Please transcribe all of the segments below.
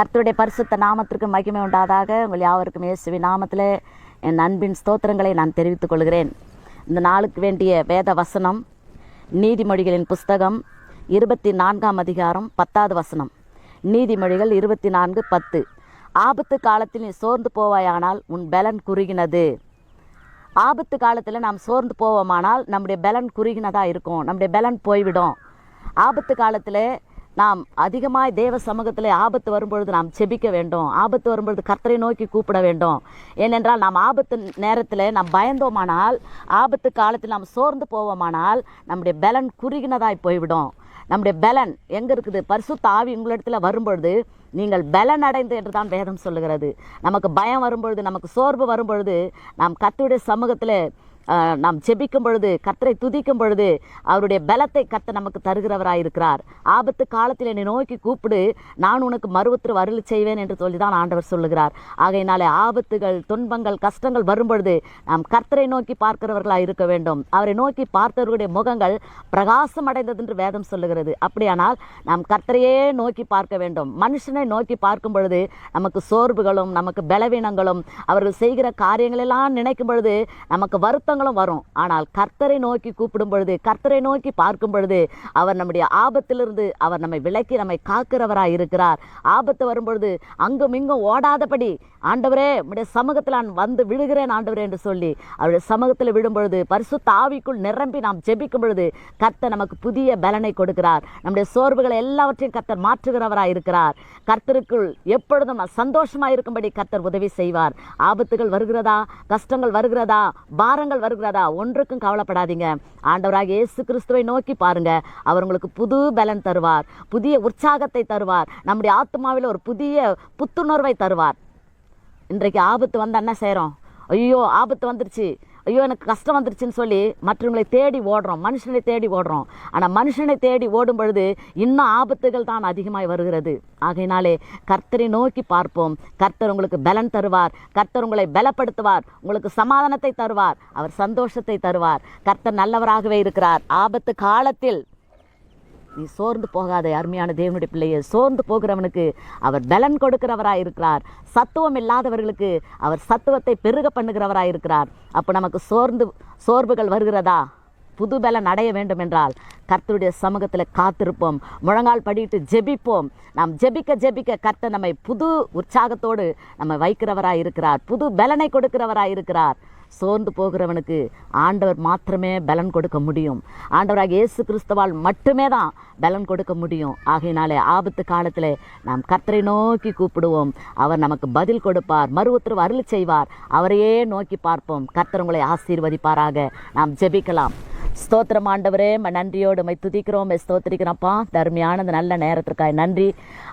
கர்த்தருடைய பரிசுத்த நாமத்திற்கு மகிமை உண்டாதாக உங்கள் யாவருக்கும் இயேசுவி நாமத்தில் என் அன்பின் ஸ்தோத்திரங்களை நான் தெரிவித்துக் கொள்கிறேன். இந்த நாளுக்கு வேண்டிய வேத வசனம் நீதிமொழிகளின் புஸ்தகம் இருபத்தி நான்காம் அதிகாரம் பத்தாவது வசனம். நீதிமொழிகள் இருபத்தி நான்கு பத்து. ஆபத்து காலத்தில் நீ சோர்ந்து போவாயானால் உன் பலன் குறுகினது. ஆபத்து காலத்தில் நாம் சோர்ந்து போவோமானால் நம்முடைய பலன் குறுகினதாக இருக்கும். நம்முடைய பலன் போய்விடும். ஆபத்து காலத்தில் நாம் அதிகமாய் தேவ சமூகத்தில் ஆபத்து வரும்பொழுது நாம் செபிக்க வேண்டும். ஆபத்து வரும்பொழுது கர்த்தரை நோக்கி கூப்பிட வேண்டும். ஏனென்றால் நாம் ஆபத்து நேரத்தில் நாம் பயந்தோமானால் ஆபத்து காலத்தில் நாம் சோர்ந்து போவோமானால் நம்முடைய பலன் குறுகினதாய் போய்விடும். நம்முடைய பலன் எங்கே இருக்குது? பரிசுத்த ஆவி உங்களிடத்தில் வரும்பொழுது நீங்கள் பலன் அடைந்து என்று தான் வேதம் சொல்லுகிறது. நமக்கு பயம் வரும்பொழுது நமக்கு சோர்வு வரும்பொழுது நாம் கத்துடைய சமூகத்தில் நாம் செபிக்கும் பொழுது கர்த்தரை துதிக்கும் பொழுது அவருடைய பலத்தை கத்த நமக்கு தருகிறவராக இருக்கிறார் ஆபத்து காலத்தில் என்னை நோக்கி கூப்பிடு நான் உனக்கு மறுவத்திற்கு அருள் செய்வேன் என்று சொல்லி தான் ஆண்டவர் சொல்லுகிறார். ஆகையினாலே ஆபத்துகள் துன்பங்கள் கஷ்டங்கள் வரும்பொழுது நாம் கர்த்தரை நோக்கி பார்க்கிறவர்களாக இருக்க வேண்டும். அவரை நோக்கி பார்த்தவர்களுடைய முகங்கள் பிரகாசம் அடைந்தது என்று வேதம் சொல்லுகிறது. அப்படியானால் நாம் கர்த்தரையே நோக்கி பார்க்க வேண்டும். மனுஷனை நோக்கி பார்க்கும் பொழுது நமக்கு சோர்வுகளும் நமக்கு பலவீனங்களும் அவர்கள் செய்கிற காரியங்களெல்லாம் நினைக்கும் பொழுது நமக்கு வருத்தம் துன்பங்களும் வரும். ஆனால் கர்த்தரை நோக்கி கூப்பிடும் பொழுது கர்த்தரை நோக்கி பார்க்கும் பொழுது அவர் நம்முடைய ஆபத்திலிருந்து அவர் நம்மை விலக்கி நம்மை காக்கிறவராக இருக்கிறார். ஆபத்து வரும்பொழுது அங்கும் இங்கும் ஓடாதபடி ஆண்டவரே நம்முடைய சமூகத்தில் நான் வந்து விழுகிறேன் ஆண்டவரே என்று சொல்லி அவருடைய சமூகத்தில் விழும்பொழுது பரிசு தாவிக்குள் நிரம்பி நாம் ஜெபிக்கும் பொழுது கர்த்தர் நமக்கு புதிய பலனை கொடுக்கிறார். நம்முடைய சோர்வுகளை எல்லாவற்றையும் கர்த்தர் மாற்றுகிறவராக இருக்கிறார். கர்த்தருக்குள் எப்பொழுதும் சந்தோஷமாக இருக்கும்படி கர்த்தர் உதவி செய்வார். ஆபத்துகள் வருகிறதா? கஷ்டங்கள் வருகிறதா? பாரங்கள் வருகிறதா? ஒன்றுக்கும் கவலைப்படாதீங்க. ஆண்டவராக இயேசு கிறிஸ்துவை நோக்கி பாருங்க. அவர் உங்களுக்கு புது பலன் தருவார். புதிய உற்சாகத்தை தருவார். நம்முடைய ஆத்மாவில் ஒரு புதிய புத்துணர்வை தருவார். இன்றைக்கு ஆபத்து வந்தால் என்ன செய்கிறோம் ஐயோ ஆபத்து வந்துருச்சு. ஐயோ எனக்கு கஷ்டம் வந்துருச்சுன்னு சொல்லி மற்றவங்களை தேடி ஓடுறோம். மனுஷனை தேடி ஓடுறோம். ஆனால் மனுஷனை தேடி ஓடும் பொழுது இன்னும் ஆபத்துகள் தான் அதிகமாய் வருகிறது. ஆகையினாலே கர்த்தரை நோக்கி பார்ப்போம். கர்த்தர் உங்களுக்கு பலன் தருவார். கர்த்தர் உங்களை பலப்படுத்துவார். உங்களுக்கு சமாதானத்தை தருவார். அவர் சந்தோஷத்தை தருவார். கர்த்தர் நல்லவராகவே இருக்கிறார். ஆபத்து காலத்தில் நீ சோர்ந்து போகாத அருமையான தேவனுடைய பிள்ளையை. சோர்ந்து போகிறவனுக்கு அவர் பலன் கொடுக்கிறவராக இருக்கிறார். சத்துவம் இல்லாதவர்களுக்கு அவர் சத்துவத்தை பெருக பண்ணுகிறவராக இருக்கிறார். அப்போ நமக்கு சோர்ந்து சோர்வுகள் வருகிறதா? புது பலன் அடைய வேண்டும் என்றால் கர்த்தருடைய சமூகத்தில் காத்திருப்போம். முழங்கால் படிட்டு ஜெபிப்போம். நாம் ஜெபிக்க ஜெபிக்க கர்த்தர் நம்மை புது உற்சாகத்தோடு நம்ம வைக்கிறவராக இருக்கிறார். புது பலனை கொடுக்கிறவராக இருக்கிறார். சோர்ந்து போகிறவனுக்கு ஆண்டவர் மாத்திரமே பலன் கொடுக்க முடியும். ஆண்டவராக இயேசு கிறிஸ்தவால் மட்டுமே தான் பலன் கொடுக்க முடியும். ஆகையினாலே ஆபத்து காலத்தில் நாம் கர்த்தரை நோக்கி கூப்பிடுவோம். அவர் நமக்கு பதில் கொடுப்பார் மறு உத்தரவு அருள் செய்வார். அவரையே நோக்கி பார்ப்போம். கர்த்தர் உங்களை ஆசீர்வதிப்பாராக. நாம் ஜெபிக்கலாம். ஸ்தோத்திரம் ஆண்டவரே. நன்றியோடு மை துதிக்கிறோம் ஸ்தோத்திரிக்கிறோம்ப்பா. தருமையான இந்த நல்ல நேரத்திற்காய் நன்றி.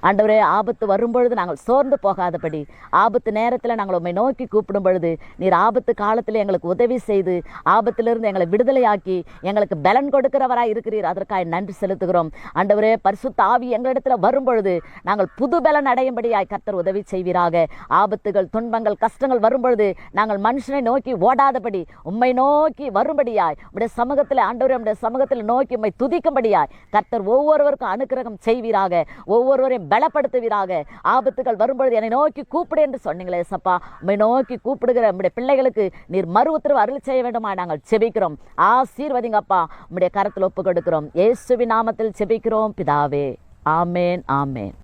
ஆண்டவரே ஆபத்து வரும்பொழுது நாங்கள் சோர்ந்து போகாதபடி ஆபத்து நேரத்தில் நாங்கள் உண்மை நோக்கி கூப்பிடும் பொழுது நீர் ஆபத்து காலத்தில் எங்களுக்கு உதவி செய்து ஆபத்திலிருந்து எங்களை விடுதலையாக்கி எங்களுக்கு பலன் கொடுக்கிறவராக இருக்கிறீர். அதற்காக நன்றி செலுத்துகிறோம். ஆண்டவரே பரிசுத்த ஆவி எங்களிடத்தில் வரும்பொழுது நாங்கள் புது பலன் அடையும்படியாய் கத்தர் உதவி செய்வீராக. ஆபத்துகள் துன்பங்கள் கஷ்டங்கள் வரும்பொழுது நாங்கள் மனுஷனை நோக்கி ஓடாதபடி உம்மை நோக்கி வரும்படியாய் உடைய சமூகத்தில் சமூகத்தில் ஆண்டவர் நம்முடைய சமூகத்தில் நோக்கி உண்மை துதிக்கும்படியாய் கர்த்தர் ஒவ்வொருவருக்கும் அனுக்கிரகம் செய்வீராக ஒவ்வொருவரையும் பலப்படுத்துவீராக. ஆபத்துகள் வரும்பொழுது என்னை நோக்கி கூப்பிடு என்று சொன்னீங்களே சப்பா உண்மை நோக்கி கூப்பிடுகிற நம்முடைய பிள்ளைகளுக்கு நீர் மறு உத்தரவு அருள் செய்ய வேண்டுமா நாங்கள் செபிக்கிறோம். ஆசீர்வதிங்கப்பா. உம்முடைய கரத்தில் ஒப்பு கொடுக்கிறோம் இயேசுவி நாமத்தில் செபிக்கிறோம். பிதாவே. ஆமேன் ஆமேன்.